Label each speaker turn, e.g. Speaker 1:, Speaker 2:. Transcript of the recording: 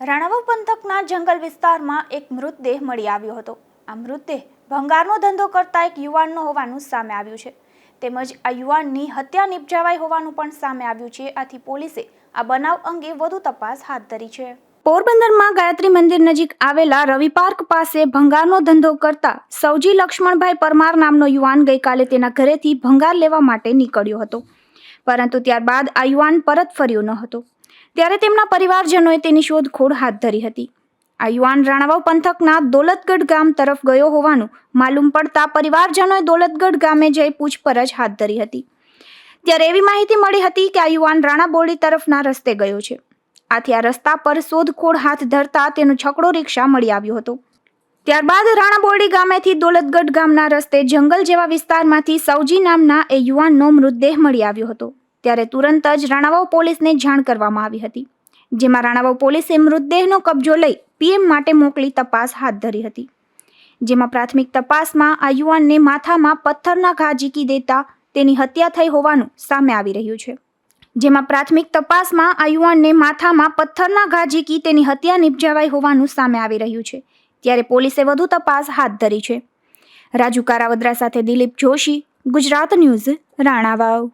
Speaker 1: રાણાવાવ પંથકના જંગલ વિસ્તારમાં એક મૃતદેહ મળી આવ્યો હતો. આ મૃતદેહ ભંગારનો ધંધો કરતા એક યુવાનનો હોવાનું સામે આવ્યું છે. તેમજ આ યુવાનની હત્યા નિપજાવાઈ હોવાનું પણ સામે આવ્યું છે. આથી પોલીસે આ બનાવ અંગે વધુ તપાસ હાથ ધરી છે. પોરબંદરમાં ગાયત્રી મંદિર નજીક આવેલા રવિ પાર્ક પાસે ભંગારનો ધંધો કરતા સૌજી લક્ષ્મણભાઈ પરમાર નામનો યુવાન ગઈકાલે તેના ઘરેથી ભંગાર લેવા માટે નીકળ્યો હતો. પરંતુ ત્યારબાદ આ યુવાન પરત ફર્યો ન હતો. ત્યારે તેમના પરિવારજનોએ તેની શોધખોળ હાથ ધરી હતી. આ યુવાન રાણાવાવ પંથકના દોલતગઢ ગામ તરફ ગયો હોવાનું માલુમ પડતા પરિવારજનોએ દોલતગઢ ગામે જઈ પૂછપરછ હાથ ધરી હતી. ત્યારે એવી માહિતી મળી હતી કે આ યુવાન રાણાબોડી તરફના રસ્તે ગયો છે. આથી આ રસ્તા પર શોધખોળ હાથ ધરતા તેનો છકડો રિક્ષા મળી આવ્યો હતો. ત્યારબાદ રાણાબોરડી ગામેથી દોલતગઢ ગામના રસ્તે જંગલ જેવા વિસ્તારમાંથી સૌજી નામના એ યુવાનનો મૃતદેહ મળી આવ્યો હતો. ત્યારે તુરંત જ રાણાવાવ પોલીસને જાણ કરવામાં આવી હતી, જેમાં રાણાવાવ પોલીસે મૃતદેહનો કબજો લઈ પીએમ માટે મોકલી તપાસ હાથ ધરી હતી, જેમાં પ્રાથમિક તપાસમાં આ યુવાનને માથામાં પથ્થરના ઘા ઝીકી દેતા તેની હત્યા થઈ હોવાનું સામે આવી રહ્યું છે. જેમાં પ્રાથમિક તપાસમાં આ યુવાનને માથામાં પથ્થરના ઘા ઝીકી તેની હત્યા નિપજાવાઈ હોવાનું સામે આવી રહ્યું છે, ત્યારે પોલીસે વધુ તપાસ હાથ ધરી છે. રાજુ કારાવદ્રા સાથે દિલીપ જોશી, ગુજરાત ન્યૂઝ, રાણાવાવ.